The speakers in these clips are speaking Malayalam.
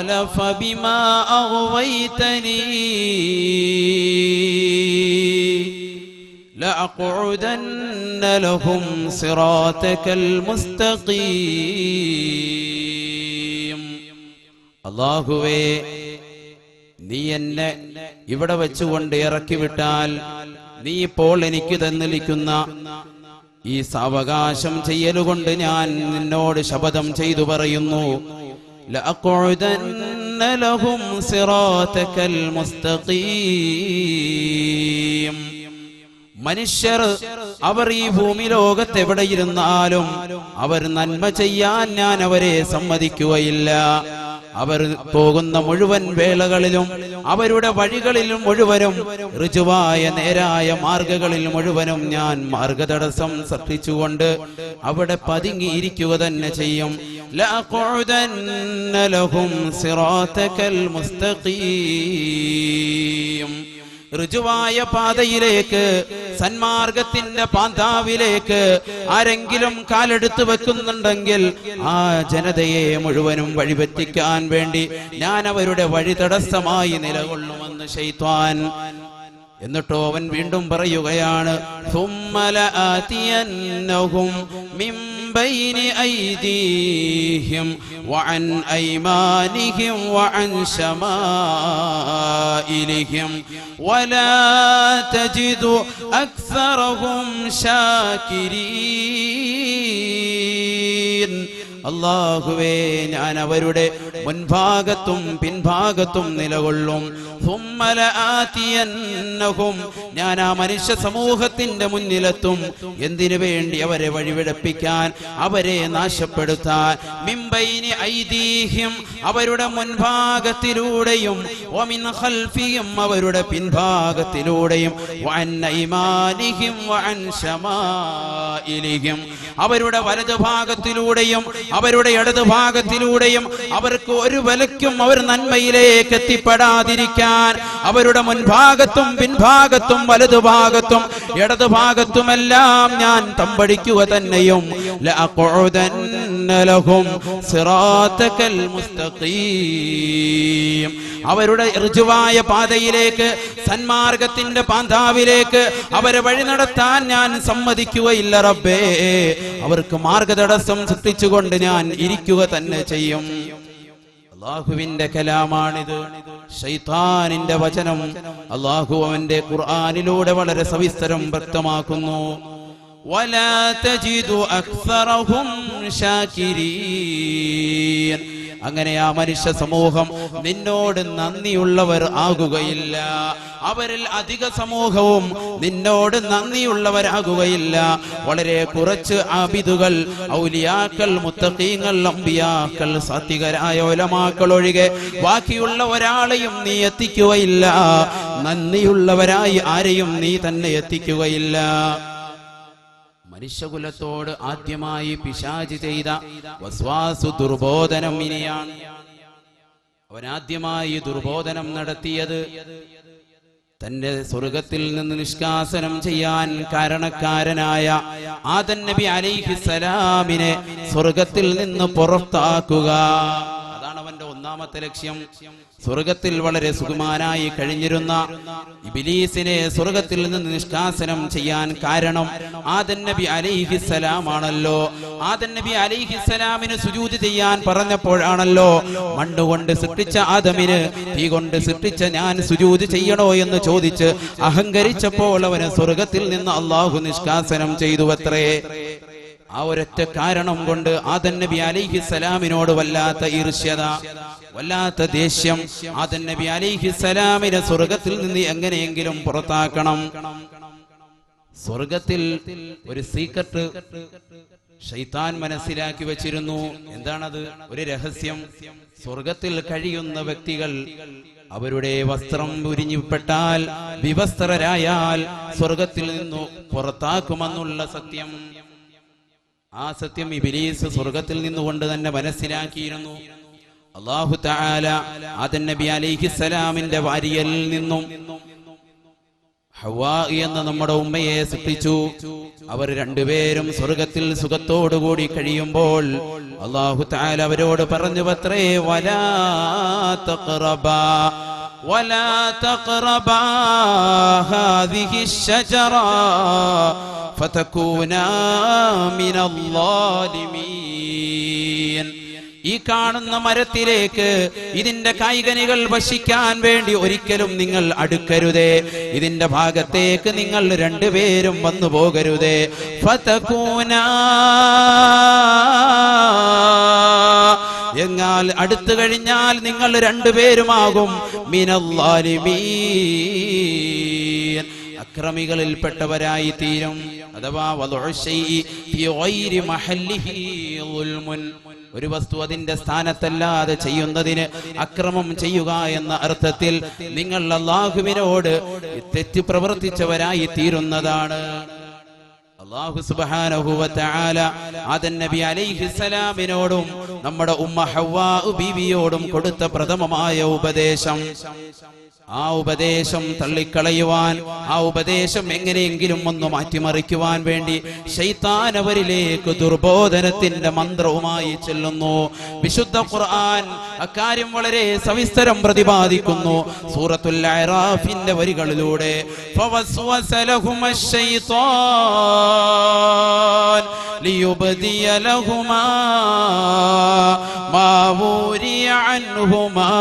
قال فبما أغويتني لأقعدن لهم صراطك المستقيم അള്ളാഹുവേ നീ എന്നെ ഇവിടെ വെച്ചുകൊണ്ട് ഇറക്കി വിട്ടാൽ നീ ഇപ്പോൾ എനിക്ക് തന്നിരിക്കുന്ന ഈ സാവകാശം ചെയ്യലുകൊണ്ട് ഞാൻ നിന്നോട് ശപഥം ചെയ്തു പറയുന്നു لأقعدن لهم صراطك المستقيم മനുഷ്യർ അവർ ഈ ഭൂമി ലോകത്ത് എവിടെയിരുന്നാലും അവർ നന്മ ചെയ്യാൻ ഞാൻ അവരെ സമ്മതിക്കുകയില്ല അവർ പോകുന്ന മുഴുവൻ വേളകളിലും അവരുടെ വഴികളിലും മുഴുവനും ഋജുവായ നേരായ മാർഗങ്ങളിൽ മുഴുവനും ഞാൻ മാർഗതടസ്സം സൃഷ്ടിച്ചുകൊണ്ട് അവിടെ പതുങ്ങിയിരിക്കുക തന്നെ ചെയ്യും لأقعدن لهم صراطك المستقيم ഋജുവായ പാതയിലേക്ക് സന്മാർഗത്തിന്റെ പാന്താവിലേക്ക് ആരെങ്കിലും കാലെടുത്ത് വെക്കുന്നുണ്ടെങ്കിൽ ആ ജനതയെ മുഴുവനും വഴിപറ്റിക്കാൻ വേണ്ടി ഞാൻ അവരുടെ വഴി തടസ്സമായി നിലകൊള്ളുമെന്ന് ശൈത്വാൻ എന്നിട്ടോ അവൻ വീണ്ടും പറയുകയാണ് ثُمَّ لَآتِيَنَّهُمْ مِنْ بين أيديهم وعن أيمانهم وعن شمائلهم ولا تجد أكثرهم شاكرين അള്ളാഹുവേ ഞാൻ അവരുടെ മുൻഭാഗത്തും ഭാഗത്തും നിലകൊള്ളും. ഞാൻ ആ മനുഷ്യ സമൂഹത്തിന്റെ മുന്നിലെത്തും. എന്തിനു വേണ്ടി അവരെ വഴിവിടപ്പിക്കാൻ അവരെ നാശപ്പെടുത്താൻ? മിംബൈനി ഐതീഹ്യം അവരുടെ മുൻഭാഗത്തിലൂടെയും ഒമിൻ ഖൽഫിയും അവരുടെ പിൻഭാഗത്തിലൂടെയും. വന്നൈമാനിഹിം വൻശമായിലിഹിം അവരുടെ വലതുഭാഗത്തിലൂടെയും അവരുടെ അവർക്ക് ഒരു വിലക്കും അവർ നന്മ നന്മയിലേക്ക് എത്തിപ്പെടാതിരിക്കാൻ അവരുടെ മുൻഭാഗത്തും പിൻഭാഗത്തും വലതുഭാഗത്തും ഇടതുഭാഗത്തുമെല്ലാം ഞാൻ തമ്പടിക്കുക തന്നെയും. മുസ്തഖീം. അവരുടെ ഋജുവായ പാതയിലേക്ക് സന്മാർഗത്തിന്റെ പാന്താവിലേക്ക് അവരെ വഴി നടത്താൻ ഞാൻ സമ്മതിക്കുകയില്ല റബ്ബേ. അവർക്ക് മാർഗതടസ്സം സൃഷ്ടിച്ചുകൊണ്ട് ഞാൻ ഇരിക്കുക തന്നെ ചെയ്യും. അള്ളാഹുവിന്റെ കലാമാണിത് ഷൈത്താനിന്റെ വചനം അള്ളാഹു അവന്റെ ഖുർആനിലൂടെ വളരെ സവിസ്തരം വ്യക്തമാക്കുന്നു ولا تجد أكثرهم شاكرين അങ്ങനെ ആ മനുഷ്യ സമൂഹം നിന്നോട് നന്ദിയുള്ളവർ ആകുകയില്ല. അവരിൽ അധിക സമൂഹവും നിന്നോട് നന്ദിയുള്ളവരാകുകയില്ല വളരെ കുറച്ച് ആബിദുകൾ ഔലിയാക്കൾ മുത്തഖീങ്ങൾ അമ്പിയാക്കൾ സാത്വികരായ ഒലമാക്കൾ ഒഴികെ ബാക്കിയുള്ള ഒരാളെയും നീ എത്തിക്കുകയില്ല. നന്ദിയുള്ളവരായി ആരെയും നീ തന്നെ എത്തിക്കുകയില്ല. മനുഷ്യകുലത്തോട് ആദ്യമായി പിശാചി ചെയ്ത വസ്വാസു ദുർബോധനം ഇനിയാണ്. അവൻ ആദ്യമായി ദുർബോധനം നടത്തിയത് തന്റെ സ്വർഗത്തിൽ നിന്ന് നിഷ്കാസനം ചെയ്യാൻ കാരണക്കാരനായ ആദൻ നബി അലൈഹിസലാമിനെ സ്വർഗത്തിൽ നിന്ന് പുറത്താക്കുക. ഒന്നാമത്തെ ലക്ഷ്യം സ്വർഗത്തിൽ വളരെ സുകുമാനായി കഴിഞ്ഞിരുന്ന ഇബിലീസിനെ സ്വർഗത്തിൽ നിന്ന് നിഷ്കാസനം ചെയ്യാൻ കാരണം ആദൻ നബി അലിഹിസലാമാണല്ലോ ആദൻ നബി അലിഹിസലാമിന് സുജൂതി ചെയ്യാൻ പറഞ്ഞപ്പോഴാണല്ലോ മണ്ണുകൊണ്ട് സൃഷ്ടിച്ച ആദമിന് തീ കൊണ്ട് സൃഷ്ടിച്ച ഞാൻ സുജൂതി ചെയ്യണോ എന്ന് ചോദിച്ച് അഹങ്കരിച്ചപ്പോൾ അവന് സ്വർഗത്തിൽ നിന്ന് അള്ളാഹു നിഷ്കാസനം ചെയ്തു അത്രേ ആ ഒരൊറ്റ കാരണം കൊണ്ട് ആദൻ നബി അലിഹിസലാമിനോട് വല്ലാത്ത ഈർഷ്യത. വല്ലാത്ത ദേഷ്യം. ആദൻ നബി അലിഹിസലാമിനെ സ്വർഗത്തിൽ നിന്ന് എങ്ങനെയെങ്കിലും പുറത്താക്കണം. സ്വർഗത്തിൽ ഒരു സീക്രട്ട് ഷൈത്താൻ മനസ്സിലാക്കി വെച്ചിരുന്നു. എന്താണത്? ഒരു രഹസ്യം. സ്വർഗത്തിൽ കഴിയുന്ന വ്യക്തികൾ അവരുടെ വസ്ത്രം ഉരിഞ്ഞുപെട്ടാൽ വിവസ്ത്രരായാൽ സ്വർഗത്തിൽ നിന്നു പുറത്താക്കുമെന്നുള്ള സത്യം. ആ സത്യം ഇബിലീസ് സ്വർഗത്തിൽ നിന്നുകൊണ്ട് തന്നെ മനസ്സിലാക്കിയിരുന്നു. അള്ളാഹു താല ആദൻ നബി അലിഹിസലാമിന്റെ വാരിയലിൽ നിന്നും ഹവ്വാ എന്ന നമ്മുടെ ഉമ്മയെ സൃഷ്ടിച്ചു അവർ രണ്ടുപേരും സ്വർഗത്തിൽ സുഖത്തോടുകൂടി കഴിയുമ്പോൾ അള്ളാഹു താല അവരോട് പറഞ്ഞു പത്രേ വലാ തഖറബാ ولا تقربا هذه الشجرة فتكونا من الظالمين ഈ കാണുന്ന മരത്തിലേക്ക് ഇതിന്റെ കായികനികൾ വശിക്കാൻ വേണ്ടി ഒരിക്കലും നിങ്ങൾ അടുക്കരുതേ. ഇതിന്റെ ഭാഗത്തേക്ക് നിങ്ങൾ രണ്ടുപേരും വന്നു പോകരുതേ. ഫതകൂന. എന്നാൽ അടുത്തു കഴിഞ്ഞാൽ നിങ്ങൾ രണ്ടുപേരുമാകും. മിനല്ലാലിമീൻ. അക്രമികളിൽപ്പെട്ടവരായി തീരും അഥവാ ഒരു വസ്തു അതിന്റെ സ്ഥാനത്തല്ലാതെ ചെയ്യുന്നതിന് അക്രമം ചെയ്യുക എന്ന അർത്ഥത്തിൽ നിങ്ങൾ അള്ളാഹുവിനോട് തെറ്റ് പ്രവർത്തിച്ചവരായി തീരുന്നതാണ്. അള്ളാഹു നബി നമ്മുടെ ഉമ്മ ഹവ്വാ ബീവിയോടും കൊടുത്ത പ്രഥമമായ ഉപദേശം. ആ ഉപദേശം തള്ളിക്കളയുവാൻ ആ ഉപദേശം എങ്ങനെയെങ്കിലും ഒന്ന് മാറ്റിമറിക്കുവാൻ വേണ്ടി ശൈത്താൻ അവരിലേക്ക് ദുർബോധനത്തിന്റെ മന്ത്രവുമായി ചെല്ലുന്നു വിശുദ്ധ ഖുർആൻ അക്കാര്യം വളരെ സവിസ്തരം പ്രതിപാദിക്കുന്നു സൂറത്തുൽ അറാഫിന്റെ വരികളിലൂടെ فوسوس لهما الشيطان ليبدي لهما ما وري عنهما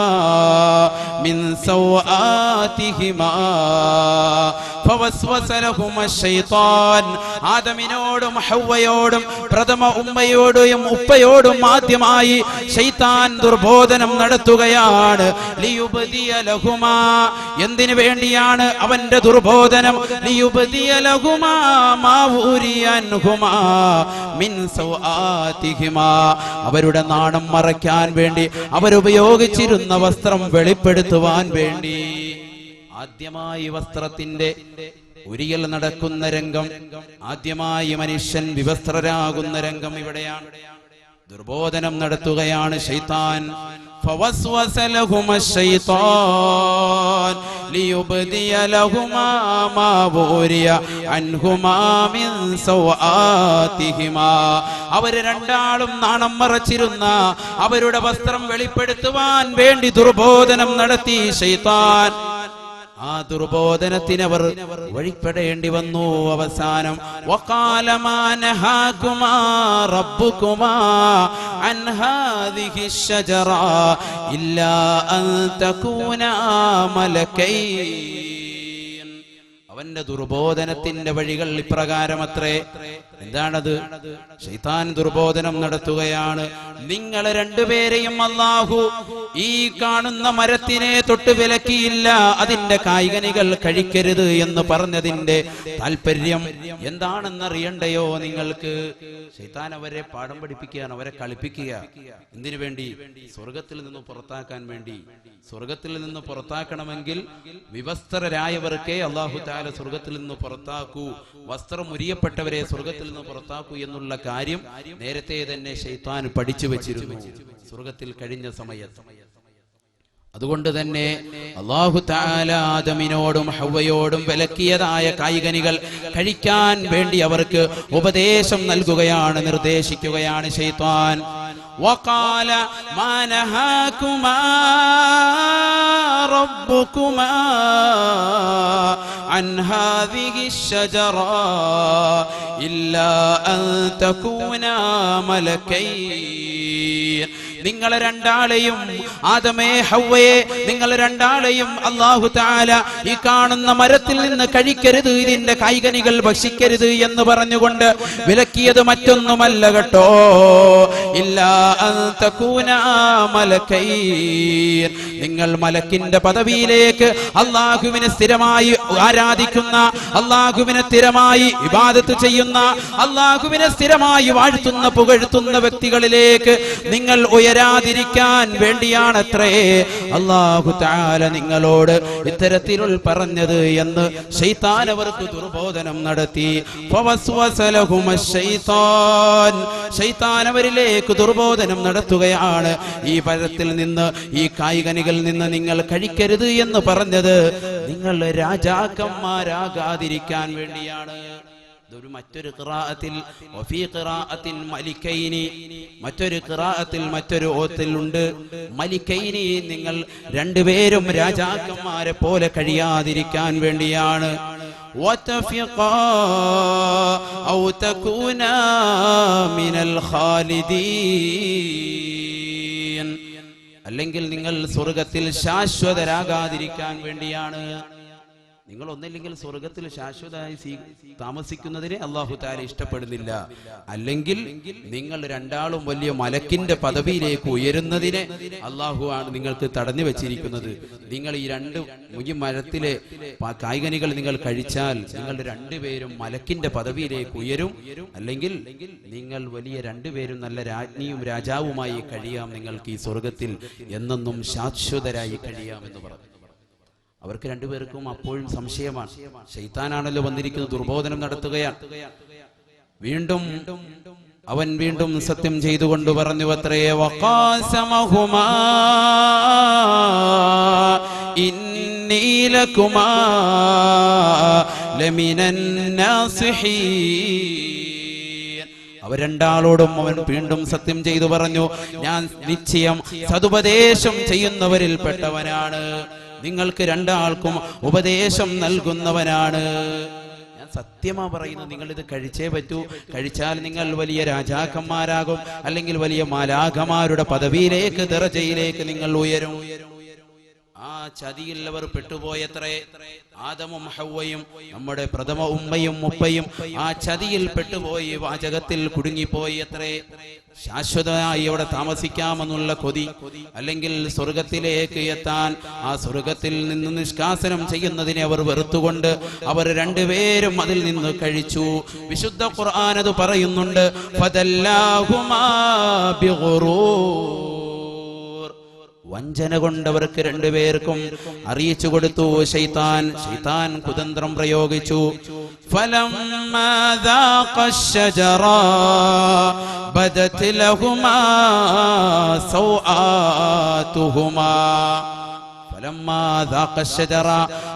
من سوآتهما فوسوس لهما الشيطان ആദമിനോടും ഹവ്വയോടും പ്രഥമ ഉമ്മയോടും ഉപ്പയോടും ആദ്യമായി ശൈത്താൻ ദുർബോധനം നടത്തുകയാണ്. എന്തിനു വേണ്ടിയാണ് അവന്റെ ദുർബോധനം? അവരുടെ നാണം മറയ്ക്കാൻ വേണ്ടി അവരുപയോഗിച്ചിരുന്ന വസ്ത്രം വെളിപ്പെടുത്തുവാൻ വേണ്ടി. ആദ്യമായി വസ്ത്രത്തിന്റെ ഉരിയൽ നടക്കുന്ന രംഗം ആദ്യമായി മനുഷ്യൻ വിവസ്ത്രരാകുന്ന രംഗം ഇവിടെയാണ് ദുർബോധനം നടത്തുകയാണ് ശൈത്താൻ فوسوس لهما الشيطان ليبدي لهما ما وري عنهما من سوآتهما അവര് രണ്ടാളും നാണം മറച്ചിരുന്ന അവരുടെ വസ്ത്രം വെളിപ്പെടുത്തുവാൻ വേണ്ടി ദുർബോധനം നടത്തി ശൈത്താൻ ആ ദുർബോധനത്തിന് അവർ വഴിപ്പെടേണ്ടി വന്നു. അവസാനം വക്കാലമാനഹാകുമാറബുകുമാ അൻഹാദിഹിഷറ ഇല്ലാ അൽ തകൂന മലക്കൈ. അവന്റെ ദുർബോധനത്തിന്റെ വഴികൾ ഇപ്രകാരമത്രേ. എന്താണത്? ശൈത്താൻ ദുർബോധനം നടത്തുകയാണ്. നിങ്ങൾ രണ്ടുപേരെയും അള്ളാഹു ഈ കാണുന്ന മരത്തിനെ തൊട്ട് വിലക്കിയില്ല. അതിന്റെ കായികനികൾ കഴിക്കരുത് എന്ന് പറഞ്ഞതിന്റെ താല്പര്യം എന്താണെന്നറിയണ്ടയോ നിങ്ങൾക്ക്? ശൈത്താൻ അവരെ പാഠം പഠിപ്പിക്കുകയാണ് അവരെ കളിപ്പിക്കുക. എന്തിനു വേണ്ടി? സ്വർഗത്തിൽ നിന്ന് പുറത്താക്കാൻ വേണ്ടി. സ്വർഗത്തിൽ നിന്ന് പുറത്താക്കണമെങ്കിൽ വിവസ്ത്രരായവർക്കേ അള്ളാഹു താല സ്വർഗത്തിൽ നിന്ന് പുറത്താക്കൂ. വസ്ത്രം ഉരിയപ്പെട്ടവരെ സ്വർഗത്തിൽ നിന്ന് പുറത്താക്കൂ എന്നുള്ള കാര്യം നേരത്തെ തന്നെ ഷെയ്ത്താൻ പഠിച്ചു വെച്ചിരുന്നു. സ്വർഗത്തിൽ കഴിഞ്ഞ സമയത്ത്. അതുകൊണ്ട് തന്നെ അള്ളാഹു താല ആദമിനോടും ഹവയോടും വിലക്കിയതായ കായികനികൾ കഴിക്കാൻ വേണ്ടി അവർക്ക് ഉപദേശം നൽകുകയാണ് നിർദ്ദേശിക്കുകയാണ് ഷെയ്ത്താൻ وقال ما نهاكما ربكما عن هذه الشجرة إلا أن تكونا ملكين. നിങ്ങളെ രണ്ടാളെയും ആദമേ ഹവ്വയെ നിങ്ങൾ രണ്ടാളെയും അള്ളാഹു താല ഈ കാണുന്ന മരത്തിൽ നിന്ന് കഴിക്കരുത് ഇതിന്റെ കായികനികൾ ഭക്ഷിക്കരുത് എന്ന് പറഞ്ഞുകൊണ്ട് വിലക്കിയത് മറ്റൊന്നുമല്ല കേട്ടോ ഇല്ല. നിങ്ങൾ മലക്കിന്റെ പദവിയിലേക്ക് അള്ളാഹുവിനെ സ്ഥിരമായി ആരാധിക്കുന്ന അള്ളാഹുവിനെ സ്ഥിരമായി ഇബാദത്ത് ചെയ്യുന്ന അള്ളാഹുവിനെ സ്ഥിരമായി വാഴ്ത്തുന്ന പുകഴ്ത്തുന്ന വ്യക്തികളിലേക്ക് നിങ്ങൾ ഉയർ ഉയരാതിരിക്കാൻ വേണ്ടിയാണത്രേ. അള്ളാഹു താല നിങ്ങളോട് ഇത്തരത്തിൽ പറഞ്ഞത് എന്ന് ശൈത്താനവർക്ക് ദുർബോധനം നടത്തി. ശൈത്താനവരിലേക്ക് ദുർബോധനം നടത്തുകയാണ്. ഈ പഴത്തിൽ നിന്ന് ഈ കായികനികളിൽ നിന്ന് നിങ്ങൾ കഴിക്കരുത് എന്ന് പറഞ്ഞത് നിങ്ങൾ രാജാക്കന്മാരാകാതിരിക്കാൻ വേണ്ടിയാണ്. ഇതൊരു മറ്റൊരു ഖിറാഅത്തിൽ വഫീ ഖിറാഅത്തിൻ മലിക്കൈനി മറ്റൊരു ഖിറാഅത്തിൽ മറ്റൊരു ഓത്തിൽ ഉണ്ട് മലിക്കൈനി നിങ്ങൾ രണ്ടുപേരും രാജാക്കന്മാരെ പോലെ കഴിയാതിരിക്കാൻ വേണ്ടിയാണ് وتفقا أو تكونا من الخالدين അല്ലെങ്കിൽ നിങ്ങൾ സ്വർഗത്തിൽ ശാശ്വതരാകാതിരിക്കാൻ വേണ്ടിയാണ് നിങ്ങൾ ഒന്നില്ലെങ്കിൽ സ്വർഗത്തിൽ ശാശ്വതമായി താമസിക്കുന്നതിനെ അള്ളാഹു താല ഇഷ്ടപ്പെടുന്നില്ല. അല്ലെങ്കിൽ നിങ്ങൾ രണ്ടാളും വലിയ മലക്കിന്റെ പദവിയിലേക്ക് ഉയരുന്നതിനെ അള്ളാഹു ആണ് നിങ്ങൾക്ക് തടഞ്ഞു വെച്ചിരിക്കുന്നത്. നിങ്ങൾ ഈ രണ്ട് ഈ മരത്തിലെ കായികനികൾ നിങ്ങൾ കഴിച്ചാൽ നിങ്ങൾ രണ്ടുപേരും മലക്കിന്റെ പദവിയിലേക്ക് ഉയരും. അല്ലെങ്കിൽ നിങ്ങൾ വലിയ രണ്ടുപേരും നല്ല രാജ്ഞിയും രാജാവുമായി കഴിയാം നിങ്ങൾക്ക് ഈ സ്വർഗത്തിൽ എന്നെന്നും ശാശ്വതരായി കഴിയാമെന്ന് പറഞ്ഞു. അവർക്ക് രണ്ടുപേർക്കും അപ്പോഴും സംശയമാണ്. ശൈത്താനാണല്ലോ വന്നിരിക്കുന്നത് ദുർബോധനം നടത്തുകയാണ്. വീണ്ടും അവൻ വീണ്ടും സത്യം ചെയ്തുകൊണ്ട് പറഞ്ഞു അത്രേ വഖാസമഹുമാ ഇന്നി ലകുമാ ലമിനൻ അവൻ വീണ്ടും സത്യം ചെയ്തു പറഞ്ഞു ഞാൻ നിശ്ചയം സതുപദേശം ചെയ്യുന്നവരിൽ പെട്ടവനാണ് നിങ്ങൾക്ക് രണ്ടാൾക്കും ഉപദേശം നൽകുന്നവനാണ്. സത്യമാ പറയുന്നത് നിങ്ങൾ ഇത് കഴിച്ചേ പറ്റൂ. കഴിച്ചാൽ നിങ്ങൾ വലിയ രാജാക്കന്മാരാകും അല്ലെങ്കിൽ വലിയ മാലാഖമാരുടെ പദവിയിലേക്ക് ദറജയിലേക്ക് നിങ്ങൾ ഉയരും. ആ ചതിയിൽ അവർ പെട്ടുപോയത്രേ. ആദമും ഹൗവയും നമ്മുടെ പ്രഥമ ഉമ്മയും ഉപ്പയും ആ ചതിയിൽ പെട്ടുപോയി വാചകത്തിൽ കുടുങ്ങിപ്പോയി അത്രേ ശാശ്വതമായി അവിടെ താമസിക്കാമെന്നുള്ള കൊതി അല്ലെങ്കിൽ സ്വർഗത്തിലേക്ക് എത്താൻ ആ സ്വർഗത്തിൽ നിന്ന് നിഷ്കാസനം ചെയ്യുന്നതിനെ അവർ വെറുത്തുകൊണ്ട് അവർ രണ്ടുപേരും അതിൽ നിന്ന് കഴിച്ചു. വിശുദ്ധ ഖുർആൻ അത് പറയുന്നുണ്ട് ഫദല്ലാഹുമാ വഞ്ചന കൊണ്ടവർക്ക് രണ്ടുപേർക്കും അറിയിച്ചു കൊടുത്തു. ശൈത്താൻ ശൈത്താൻ കുതന്ത്രം പ്രയോഗിച്ചു. ഫലം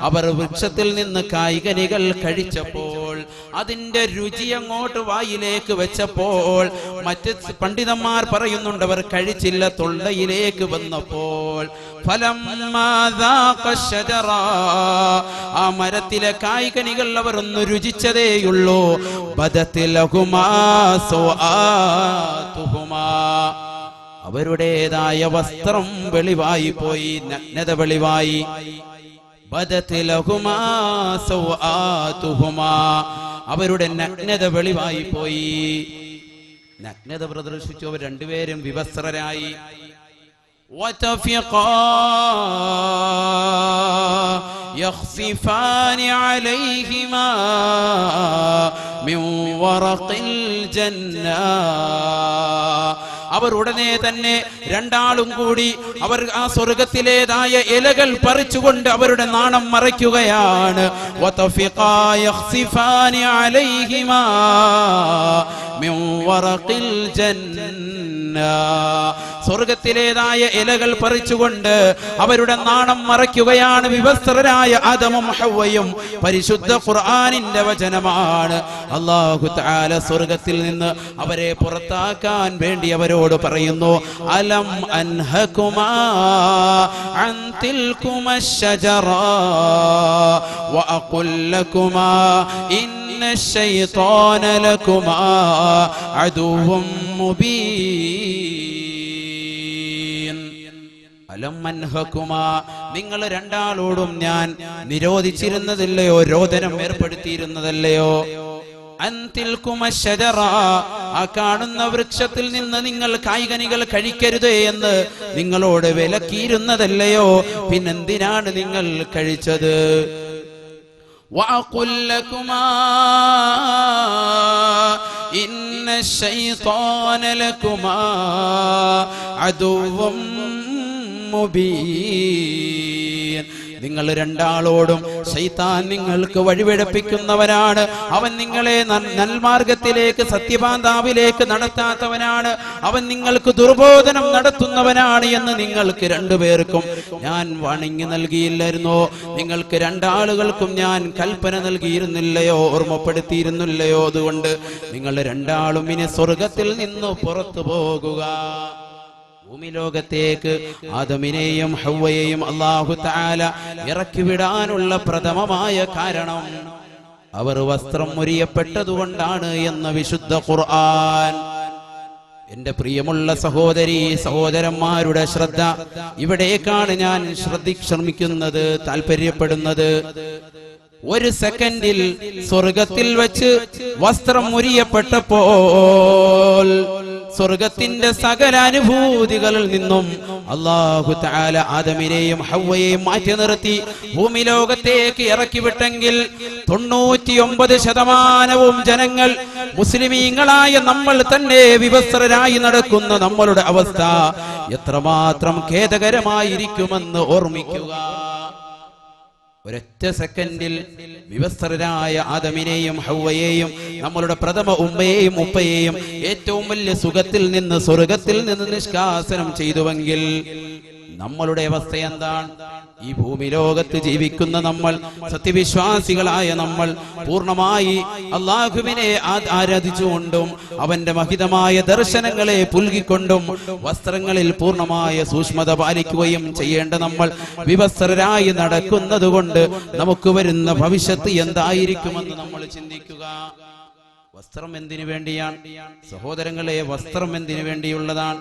അവർ വൃക്ഷത്തിൽ നിന്ന് കായികനികൾ കഴിച്ചപ്പോ അതിന്റെ രുചി അങ്ങോട്ട് വായിലേക്ക് വെച്ചപ്പോൾ മറ്റ് പണ്ഡിതന്മാർ പറയുന്നുണ്ട് അവർ കഴിച്ചില്ല തൊള്ളയിലേക്ക് വന്നപ്പോൾ. ഫലം ആ മരത്തിലെ കായികനികൾ അവർ ഒന്ന് രുചിച്ചതേയുള്ളൂ അവരുടേതായ വസ്ത്രം വെളിവായി പോയി നഗ്നത വെളിവായി. ബദത്തിലഹുമാ സൗആതുഹുമാ. അവരുടെ നഗ്നത വെളിവായി പോയി നഗ്നത പ്രദർശിച്ചു അവർ രണ്ടുപേരും വിവസ്ത്രരായി وتفقا يخصفان عليهما من ورق الجنة അവർ ഉടനെ തന്നെ രണ്ടാളും കൂടി അവർ ആ സ്വർഗത്തിലേതായ ഇലകൾ പറിച്ചുകൊണ്ട് അവരുടെ നാണം മറയ്ക്കുകയാണ്. وتفقا يخصفان عليهما من ورق الجنة സ്വർഗത്തിലേതായ ഇലകൾ പറിച്ചുകൊണ്ട് അവരുടെ നാണം മറയ്ക്കുകയാണ് വിവസ്ത്രരായ ആദമും ഹവ്വയും പരിശുദ്ധ ഖുർആനിന്റെ വചനമാണ് അല്ലാഹു തആല സ്വർഗത്തിൽ നിന്ന് അവരെ പുറത്താക്കാൻ വേണ്ടി അവരോട് പറയുന്നു അലം അൻഹകുമാ അൻ തിൽകുമ الشجرة وأقل لكما إن الشيطان لكما عدو مبين അലം അൻഹകുമാ നിങ്ങൾ രണ്ടാളോടും ഞാൻ നിരോധിച്ചിരുന്നതല്ലയോ രോദനം ഏർപ്പെടുത്തിയിരുന്നതല്ലയോ അൻതിൽകുമ ശജറ ആ കാണുന്ന വൃക്ഷത്തിൽ നിന്ന് നിങ്ങൾ കായികനികൾ കഴിക്കരുത് എന്ന് നിങ്ങളോട് വിലക്കിയിരുന്നതല്ലയോ പിന്നെന്തിനാണ് നിങ്ങൾ കഴിച്ചത് وأقل لكما إن الشيطان لكما عدو مبين. നിങ്ങൾ രണ്ടാളോടും ശൈത്താൻ നിങ്ങൾക്ക് വഴിപിഴപ്പിക്കുന്നവനാണ്. അവൻ നിങ്ങളെ നന്മാർഗത്തിലേക്ക് സത്യപാന്താവിലേക്ക് നടത്താത്തവനാണ്. അവൻ നിങ്ങൾക്ക് ദുർബോധനം നടത്തുന്നവനാണ് എന്ന് നിങ്ങൾക്ക് രണ്ടുപേർക്കും ഞാൻ വണങ്ങി നൽകിയില്ലായിരുന്നോ? നിങ്ങൾക്ക് രണ്ടാളുകൾക്കും ഞാൻ കൽപ്പന നൽകിയിരുന്നില്ലയോ? ഓർമ്മപ്പെടുത്തിയിരുന്നില്ലയോ? അതുകൊണ്ട് നിങ്ങൾ രണ്ടാളും ഇനി സ്വർഗത്തിൽ നിന്ന് പുറത്തു പോകുക. ഭൂമിലോകത്തേക്ക് ആദമിനെയും ഹൗവയെയും അള്ളാഹു താല ഇറക്കിവിടാനുള്ള പ്രഥമമായ കാരണം അവർ വസ്ത്രം മുറിയപ്പെട്ടതുകൊണ്ടാണ് എന്ന വിശുദ്ധ ഖുർആൻ. എന്റെ പ്രിയമുള്ള സഹോദരി സഹോദരന്മാരുടെ ശ്രദ്ധ ഇവിടേക്കാണ് ഞാൻ ശ്രദ്ധി ശ്രമിക്കുന്നത് താല്പര്യപ്പെടുന്നത് ഒരു സെക്കൻഡിൽ സ്വർഗത്തിൽ വെച്ച് വസ്ത്രം മുരിയപ്പെട്ടപ്പോൾ സ്വർഗത്തിന്റെ സകല അനുഭൂതികളിൽ നിന്നും അള്ളാഹു താല ആദമിനെയും ഹൗവയെയും മാറ്റി നിർത്തി ഭൂമി ലോകത്തേക്ക് ഇറക്കി വിട്ടെങ്കിൽ തൊണ്ണൂറ്റിയൊമ്പത് ശതമാനവും ജനങ്ങൾ മുസ്ലിമീങ്ങളായ നമ്മൾ തന്നെ വിവസ്ത്രരായി നടക്കുന്ന നമ്മളുടെ അവസ്ഥ എത്രമാത്രം ഖേദകരമായിരിക്കുമെന്ന് ഓർമ്മിക്കുക. ഒരൊറ്റ സെക്കൻഡിൽ വിവസ്ത്രരായ ആദമിനെയും ഹൗവയെയും നമ്മളുടെ പ്രഥമ ഉമ്മയെയും ഉപ്പയെയും ഏറ്റവും വലിയ സുഖത്തിൽ നിന്ന് സ്വർഗത്തിൽ നിന്ന് നിഷ്കാസനം ചെയ്തുവെങ്കിൽ നമ്മളുടെ അവസ്ഥ എന്താണ്? ഈ ഭൂമി ലോകത്ത് ജീവിക്കുന്ന നമ്മൾ സത്യവിശ്വാസികളായ നമ്മൾ പൂർണമായി അള്ളാഹുവിനെ ആരാധിച്ചുകൊണ്ടും അവന്റെ മഹിതമായ ദർശനങ്ങളെ പുൽകിക്കൊണ്ടും വസ്ത്രങ്ങളിൽ പൂർണമായ സൂക്ഷ്മത പാലിക്കുകയും ചെയ്യേണ്ട നമ്മൾ വിവസ്ത്രരായി നടക്കുന്നത് കൊണ്ട് നമുക്ക് വരുന്ന ഭവിഷ്യത്ത് എന്തായിരിക്കുമെന്ന് നമ്മൾ ചിന്തിക്കുക. വസ്ത്രം എന്തിനു വേണ്ടിയാണ്? സഹോദരങ്ങളെ വസ്ത്രം എന്തിനു വേണ്ടിയുള്ളതാണ്?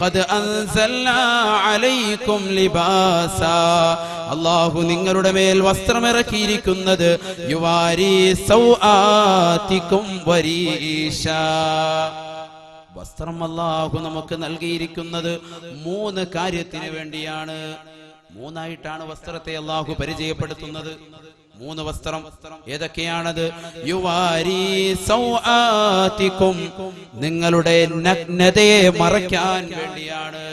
കത് അലൈക്കും ലിബാസ അള്ളാഹു നിങ്ങളുടെ മേൽ വസ്ത്രമിറക്കിയിരിക്കുന്നത് യുവാരി സൗആത്തിക്കും വരീഷ വസ്ത്രം അല്ലാഹു നമുക്ക് നൽകിയിരിക്കുന്നത് മൂന്ന് കാര്യത്തിന് വേണ്ടിയാണ്. മൂന്നായിട്ടാണ് വസ്ത്രത്തെ അല്ലാഹു പരിചയപ്പെടുത്തുന്നത്. മൂന്ന് വസ്ത്രം. ഏതൊക്കെയാണത്? നിങ്ങളുടെ നഗ്നതയെ മറയ്ക്കാൻ വേണ്ടിയാണ്.